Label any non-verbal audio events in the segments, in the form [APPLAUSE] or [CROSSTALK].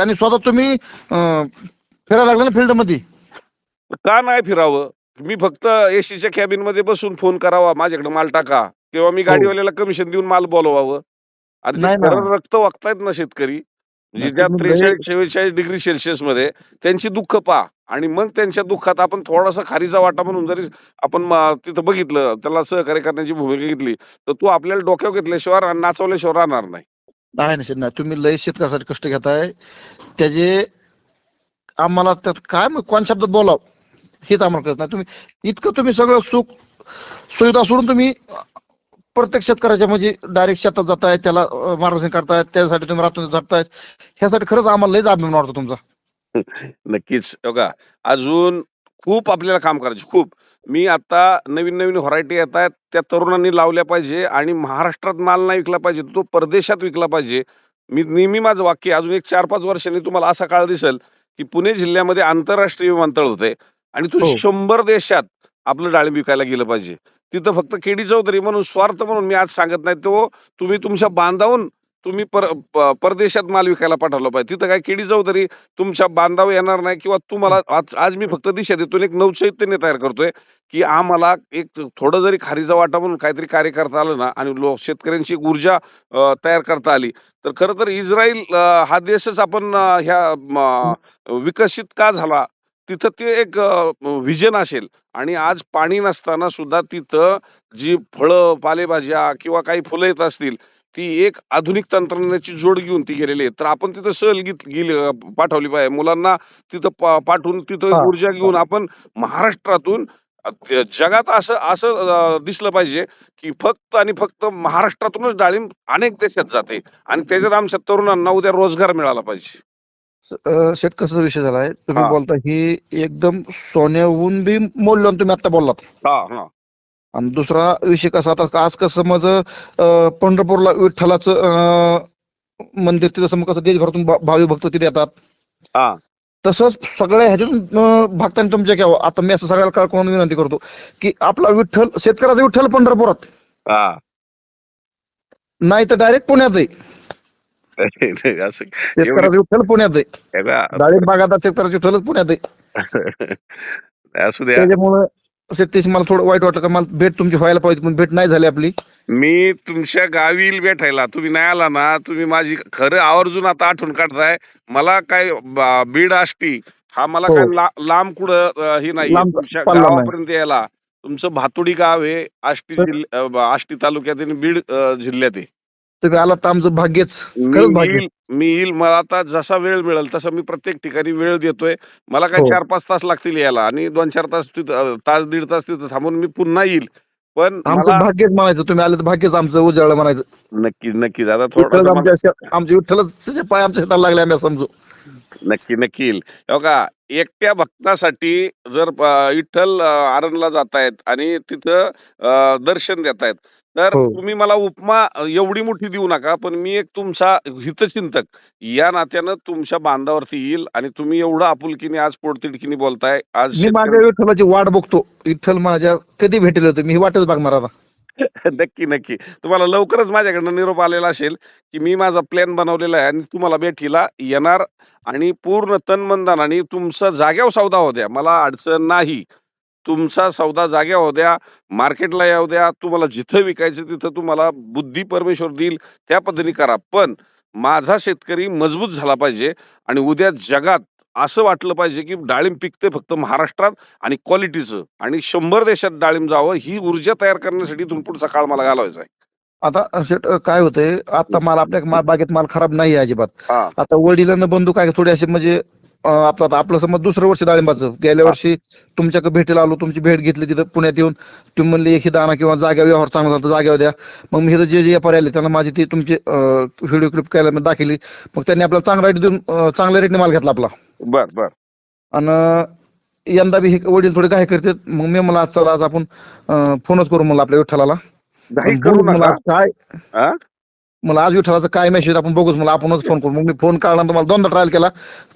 आणि स्वतः तुम्ही फिरायला लागला ना फील्डमध्ये का नाही फिरावं? मी फक्त एसीच्या कॅबिनमध्ये बसून फोन करावा माझ्याकडे माल टाका. किंवा मी गाडीवाल्याला कमिशन देऊन माल बोलवावं. आणि रक्त वागतायत ना शेतकरी. म्हणजे ज्या त्रेचाळीस चव्वेचाळीस डिग्री सेल्सिअसमध्ये त्यांची दुःख पा आणि मग त्यांच्या दुःखात आपण थोडासा खारीचा वाटा म्हणून जरी आपण तिथं बघितलं त्याला सहकार्य करण्याची भूमिका घेतली तर तो आपल्याला डोक्यावर घेतल्याशिवाय नाचवल्याशिवाय राहणार नाही. नाही निश्चित नाही तुम्ही लय शेतकऱ्यासाठी कष्ट घेताय. त्याचे आम्हाला त्यात काय मग कोण शब्दात बोलाव? हेच आम्हाला कळत नाही. तुम्ही इतकं तुम्ही सगळं सुख सुविधा सोडून तुम्ही प्रत्येक शेतकऱ्याच्या म्हणजे डायरेक्ट शेतात जाताय त्याला मार्गदर्शन करताय त्यासाठी तुम्ही रात्री झाडताय ह्यासाठी खरंच आम्हाला लयच अभिमान वाटतो तुमचा. [LAUGHS] नक्कीच. बघा अजून खूप आपल्याला काम करायचे खूप. मी आता नवीन नवीन व्हरायटी येत आहेत त्या तरुणांनी लावल्या पाहिजे आणि महाराष्ट्रात माल नाही विकला पाहिजे तो परदेशात विकला पाहिजे. मी नेहमी माझं वाक्य अजून एक चार पाच वर्षांनी तुम्हाला असा काळ दिसेल की पुणे जिल्ह्यामध्ये आंतरराष्ट्रीय विमानतळ होते आणि तो हो. शंभर देशात आपलं डाळिंब विकायला गेलं पाहिजे. तिथं फक्त केडी चौधरी म्हणून स्वार्थ म्हणून मी आज सांगत नाही तो तुम्ही तुमच्या बांधावून तुम्ही पर परदेशात माल विकायला पाठवला पाहिजे. तिथं काय केडी चौधरी तुमच्या बांधावर येणार नाही किंवा तुम्हाला आज आज मी फक्त दिशा देतो एक नवचैतन्य तयार करतोय की आम्हाला एक थोडं जरी खारीचा वाटा म्हणून काहीतरी कार्य करता आलं ना आणि लोक शेतकऱ्यांची ऊर्जा तयार करता आली तर खरं तर इस्रायल हा देशच आपण ह्या विकसित का झाला? तिथं ते एक व्हिजन असेल. आणि आज पाणी नसताना सुद्धा तिथं जी फळं पालेभाज्या किंवा काही फुलं येत असतील ती एक आधुनिक तंत्रज्ञानाची जोड घेऊन ती गेलेली आहे. तर आपण तिथं सहल गेली पाठवली पाहिजे. मुलांना तिथं पाठवून तिथं. ऊर्जा घेऊन आपण महाराष्ट्रातून जगात असं असं दिसलं पाहिजे की फक्त आणि फक्त महाराष्ट्रातूनच डाळिंब अनेक देशात जाते. आणि त्याच्यात आमच्या तरुणांना उद्या रोजगार मिळाला पाहिजे. शेट कसा विषय झालाय तुम्ही. बोलता ही एकदम सोन्याहून बी मोडलं तुम्ही आता बोललात. हा हा. आणि दुसरा विषय कसा आता आज कसं समज पंढरपूरला विठ्ठलाचं मंदिर तिथं समज कसं देशभरातून भावी भक्त तिथे येतात. तसंच सगळ्या ह्याच्यातून भक्तांनी तुमच्या घ्यावं. आता मी असं सगळ्याला कळकळून विनंती करतो की आपला विठ्ठल शेतकऱ्याचा विठ्ठल पंढरपुरात. नाही तर डायरेक्ट पुण्यात आहे [LAUGHS] असं शेतकऱ्याचा विठ्ठल पुण्यात आहे डाळिंब बागायत शेतकऱ्याचा विठ्ठलच पुण्यात आहे [LAUGHS] असू द्या. त्याच्यामुळं शेतीशी मला थोडं वाईट वाटलं का मला भेट तुमची व्हायला पाहिजे पण भेट नाही झाली आपली मी तुमच्या गावी येईल भेटायला तुम्ही नाही आला ना तुम्ही माझी खरं आवर्जून आता आठवण काढताय मला काय ब- बीड आष्टी हा मला हो. काय ला- लांब कुठं अं, हे नाही लांब तुमच्या पल्ला नाही. गावापर्यंत यायला तुमचं भातुडी गाव आहे आष्टी सर. जिल्ह्या अं, आष्टी तालुक्यात आणि बीड अं, जिल्ह्यात आहे तुम्ही आलात तर आमचं भाग्यच मी भाग्य. येईल मी येईल मला आता जसा वेळ मिळेल तसा मी प्रत्येक ठिकाणी वेळ देतोय. मला काय हो. चार पाच तास लागतील यायला आणि दोन चार तास तिथं तास दीड तास तिथं थांबून मी पुन्हा येईल. पण आमचं मला भाग्यच म्हणायचं तुम्ही आले तर भाग्यच आमचं उजाळलं म्हणायचं. नक्कीच नक्कीच. आता विठ्ठल थोडं आमच्या शे- विठ्ठलच पाय आमच्या शेताला लागले आम्ही समजू. नक्की नक्की येईल. हो का एकट्या भक्तासाठी जर अं, विठ्ठल अं, आरणला जातायत आणि तिथं अं, दर्शन देतायत तर हो. तुम्ही मला उपमा एवढी मोठी देऊ नका पण मी एक तुमचा हितचिंतक. या नात्यानं तुमच्या बांधावरती येईल आणि तुम्ही एवढं आपुलकीने आज पोटतिडकीने बोलताय आज मी माझ्या विठ्ठलाची वाट बघतो. विठ्ठल माझ्या कधी भेटेल होतं? मी ही वाटच बघणार आता. [LAUGHS] नक्की नक्की. तुम्हाला लवकरच माझ्याकडनं निरोप आलेला असेल की मी माझा प्लॅन बनवलेला आहे आणि तुम्हाला भेटीला येणार आणि पूर्ण तनमंदानाने तुमचा जाग्यावर सौदा होऊ द्या. मला अडचण नाही. तुमचा सौदा जाग्यावर होऊ द्या मार्केटला येऊ द्या तुम्हाला जिथं विकायचं तिथं तुम्हाला बुद्धी परमेश्वर देईल त्या पद्धतीने करा. पण माझा शेतकरी मजबूत झाला पाहिजे आणि उद्या जगात असं वाटलं पाहिजे की डाळिंब पिकते फक्त महाराष्ट्रात आणि क्वालिटीचं आणि शंभर देशात डाळिंब जावं ही ऊर्जा तयार करण्यासाठी इथून पुढचा काळ मला घालवायचा आहे. आता शेट काय होतंय आता माल आपल्या बागेत माल खराब नाही अजिबात. हा. आता वडिलांना बंधू काय थोडे असे म्हणजे अं, आपलं आता आपलं समज दुसरं वर्ष डाळिंबाचं. गेल्या हा. वर्षी तुमच्याकडे भेटीला आलो तुमची भेट घेतली तिथं पुण्यात येऊन. तुम्ही म्हणले एक ही दाना किंवा जागा व्यवहार चांगला झाला तर जागेवर द्या. मग मी इथं जे जे व्यापारी आले त्यांना माझी ती तुमची व्हिडिओ क्लिप करायला मी दाखवली. मग त्यांनी आपल्याला चांगला रेट देऊन अं, चांगल्या रेटने माल घेतला आपला. बर बर. आणि यंदा बी हे वडील थोडे काय करतात. मग मी मला आज चला आज आपण अं, फोनच करू म्हणलं आपल्या विठ्ठलाला. घाई करू नका. काय? हा? मला आज विठ्ठलाचं काय मेसेज आपण बघूच. मला आपणच फोन करू. मग मी फोन काढला तुम्हाला दोनदा ट्रायल केला.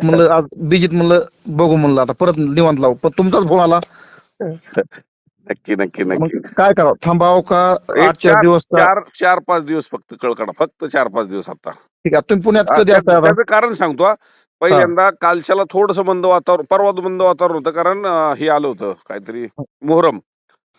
म्हणलं आज बिजीत म्हणलं बघू म्हणलं आता. परत निवांत लावू. पण तुमचाच फोन आला. नक्की नक्की मग नक्की. काय करावं थांबाव का? एक आठ चार चार दिवस का? चार चार पाच दिवस फक्त कळकडा फक्त चार पाच दिवस आता. ठीक आहे. तुम्ही पुण्यात हा, कधी असता? आता त्याचं कारण सांगतो हा. पहिल्यांदा कालच्याला थोडस मंद वातावरण परवा मंद वातावरण होतं कारण अं, हे आलं होतं काहीतरी मोहरम.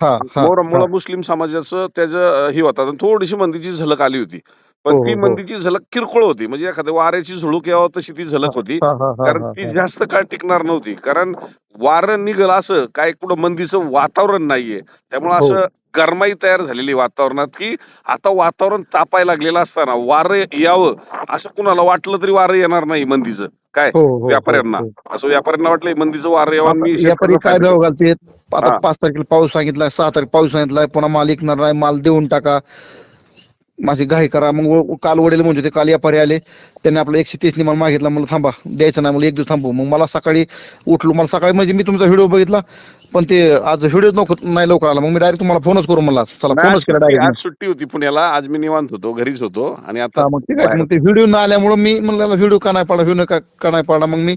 हा हा मोहरम मुळे हा. मुस्लिम समाजाचं त्याचं हे होतं. थोडीशी मंदीची झलक आली होती. पण हो, ती हो. मंदीची झलक किरकोळ होती म्हणजे एखाद्या वाऱ्याची झुळूक यावं तशी ती झलक होती हा, हा, हा, कारण हा, ती हा. जास्त काळ टिकणार नव्हती कारण वारं निघल असं काय कुठं मंदीचं वातावरण नाहीये त्यामुळे हो. असं गरमाई तयार झालेली वातावरणात की आता वातावरण तापायला लागलेलं असताना वारं यावं असं कुणाला वाटलं तरी वारं येणार नाही मंदीचं काय हो, हो, हो, व्यापाऱ्यांना हो. असं व्यापाऱ्यांना वाटलं मंदीचं वारं यावं मी व्यापारी काय भाव घालते आता हा. पाच तारखेला पाऊस सांगितलाय सहा तारीख पाऊस सांगितलाय पुन्हा माल विकणार नाही माल देऊन टाका माझी घाई करा. मग काल वडील म्हणजे ते काल व्यापारी आले. त्यांनी आपलं एकशे तीस माल मागितला. मला थांबा द्यायचं नाही. मला एक दिवस थांबू. मग मला सकाळी उठलो. मला सकाळी म्हणजे मी तुमचा व्हिडिओ बघितला पण ते आज व्हिडिओ नको नाही लवकर आला. मग मी डायरेक्ट तुम्हाला फोनच करू म्हणला. चला फोनच केला सुट्टी- डायरेक्ट आज सुट्टी होती पुण्याला. आज मी निवांत होतो घरीच होतो. आणि आता मग ठीक आहे. मग ते व्हिडिओ न आल्यामुळे मी म्हणलं व्हिडिओ का नाही पडला? व्हिडिओ का नाही पडला? मग मी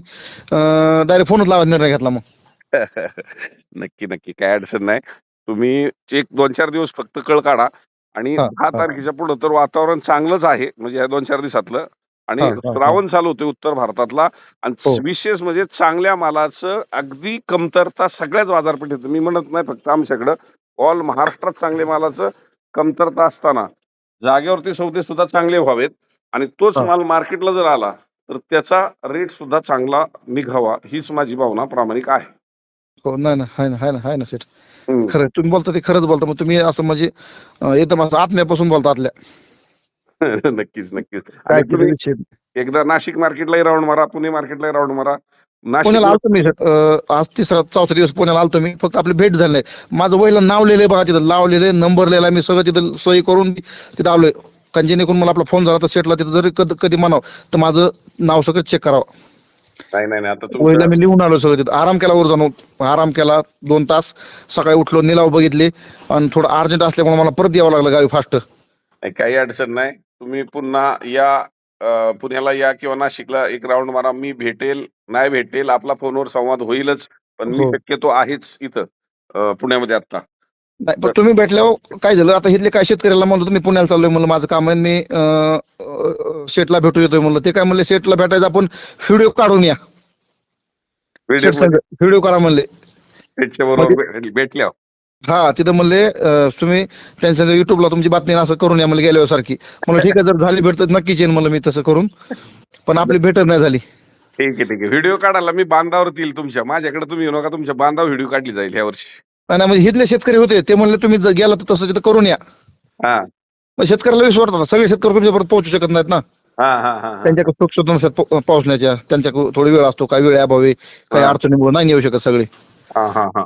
डायरेक्ट फोनच लावायचा निर्णय घेतला मग. [LAUGHS] नक्की नक्की. काय अडचण नाही. तुम्ही एक दोन चार दिवस फक्त कळ काढा. आणि दहा. तारखेच्या पुढे तर वातावरण चांगलंच आहे म्हणजे या दोन चार दिवसातलं आणि. श्रावण चालू होते उत्तर भारतातला आणि हो. विशेष म्हणजे चांगल्या मालाचं अगदी कमतरता सगळ्याच बाजारपेठेत मी म्हणत नाही फक्त आमच्याकडं ऑल महाराष्ट्रात चांगल्या मालाचं कमतरता असताना जागेवरती सौदे सुद्धा चांगले व्हावेत आणि तोच. माल मार्केटला जर आला तर त्याचा रेट सुद्धा चांगला निघावा हीच माझी भावना प्रामाणिक आहे हो नाही ना हाय ना हाय ना हाय ना सेठ. खरं तुम्ही बोलता ते खरंच बोलता. मग तुम्ही असं म्हणजे अं, एकदम असं आत्म्यापासून बोलता आतल्या. [LAUGHS] नक्कीच नक्कीच. काय आणि केलं तुम्ही विषय? एकदा नाशिक मार्केटलाही राऊंड मारा पुणे मार्केटलाही राऊंड मारा. नाशिक पुण्याला आलतो मी अं, आज तिसरा चौथा दिवस पुण्याला आलतो मी. फक्त आपली भेट झाली नाही. माझं वहिला नाव लिहिलंय बघा तिथं. लावलेलं नंबर लिहिला मी सगळं तिथं सोयी करून तिथं आलोय. कारण जेणेकरून मला आपला फोन झाला तर सेटला तिथं जरी कधी कधी म्हणावं तर माझं नाव सगळं चेक करावं. नाही नाही आता तुमचं मी लिहून आलो सगळं तिथं. आराम केला वर जाऊन. आराम केला दोन तास. सकाळी उठलो निलाव बघितले. आणि थोडं अर्जंट असल्यामुळे मला परत यावं लागलं गावी फास्ट. नाही, काही अडचण नाही. तुम्ही पुन्हा या पुण्याला या किंवा नाशिकला एक राऊंड मारा. मी भेटेल नाही भेटेल आपला फोनवर संवाद होईलच. पण मी हो. शक्यतो आहेच इथं पुण्यामध्ये आता नाही पण तुम्ही भेटल्यावर काय झालं? आता इथले काय शेतकऱ्याला म्हणलं तुम्ही पुण्याला चाललोय म्हणलं माझं काम आहे मी अं, शेटला भेटू येतोय म्हणलं. ते काय म्हणले शेटला भेटायचं आपण व्हिडिओ काढून या. व्हिडिओ व्हिडिओ करा म्हणले. बरोबर भेट- भेटल्या हा तिथं म्हणले अं, तुम्ही त्यांच्या युट्यूबला तुमची बातमी असं करून या म्हणलं गेल्यावर सारखी. म्हणलं ठीक आहे जर झाली भेट तर नक्कीच येईन म्हणलं मी तसं करून. पण आपली भेटच नाही झाली. ठीक आहे ठीक आहे. व्हिडिओ काढायला मी बांधावर येईल तुमच्या. माझ्याकडे तुम्ही येऊ नका तुमच्या बांधावर व्हिडिओ काढली जाईल या वर्षी. आणि म्हणजे इथले शेतकरी होते ते म्हणले तुम्ही जर गेला तर तसं तिथं करून या. हा. मग शेतकऱ्याला विश्वास वाटतात सगळे शेतकरी तुमच्यापर्यंत पोहोचू शकत नाहीत ना. हा हा हा हा. त्यांच्याकडे सुख सुद्धा नसतात पो- पोहोचण्याच्या. त्यांच्याकडे थोडी वेळ असतो काही वेळ अभावी काही हा. अडचणीमुळे नाही येऊ शकत सगळे. हा हा हा.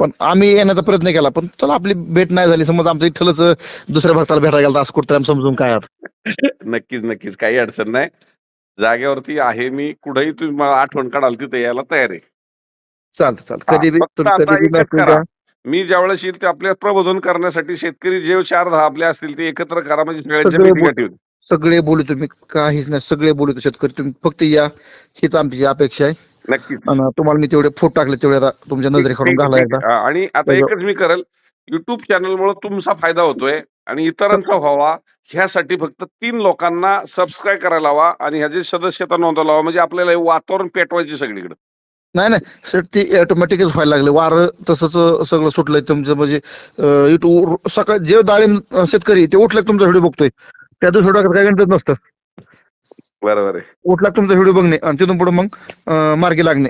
पण आम्ही येण्याचा प्रयत्न केला पण चला आपली भेट नाही झाली. समज आमचं इथलच दुसऱ्या भक्ताला भेटायला गेला असं कुठं आम्ही समजून काय आता. [LAUGHS] नक्कीच नक्कीच. काही अडचण नाही. जागेवरती आहे मी कुठेही तुम्ही मला आठवण काढाल तिथे यायला तयार आहे. चालतं चालतं. हा, कधी बी फक्त तुम्ही आता कधी बी एकच message करा. द्या. मी ज्यावेळेस येईल ते आपल्या प्रबोधन करण्यासाठी शेतकरी जे चार दहा आपले असतील ते एकत्र करा म्हणजे सगळ्यांच्या सगळे भेटी बोल- गाठी होतील. सगळे बोलू तुम्ही काहीच नाही सगळे बोलू शेतकरी तुम्ही फक्त या हीच आमची अपेक्षा आहे नक्कीच आणि तुम्हाला मी तेवढे फोटो टाकले तेवढे आता तुमच्या नजरेखालून ठीक- घाला ठीक एकदा आहे. हा, आणि आता एकच मी करेल युट्यूब चॅनल मुळे तुमचा फायदा होतोय आणि इतरांचा व्हावा ह्यासाठी फक्त तीन लोकांना सबस्क्राईब करायला हवा आणि ह्याची सदस्यता नोंदवायला हवा म्हणजे आपल्याला हे वातावरण पेटवायचे सगळीकडे नाही नाही. सर ते ऑटोमॅटिकच व्हायला लागले. वारं तसंच सगळं सुटलंय तुमचं. म्हणजे युट्यूब सकाळ जे डाळिंब शेतकरी ते उठलं तुमचा व्हिडिओ बघतोय? त्या दिवशी व्हिडिओ काय गणितच नसतं. बरोबर आहे. उठला तुमचा व्हिडिओ बघणे? आणि तिथून पुढे मग मार्गी लागणे.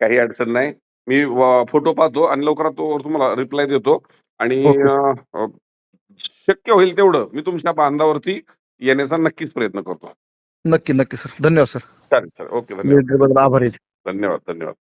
काही अडचण नाही. मी फोटो पाहतो आणि लवकरात तुम्हाला रिप्लाय देतो. आणि शक्य होईल तेवढं मी तुमच्या बांधावरती येण्याचा नक्कीच प्रयत्न करतो. नक्की नक्की सर. धन्यवाद सर. चालेल चालेल. ओके धन्यवाद. आभारी. धन्यवाद धन्यवाद.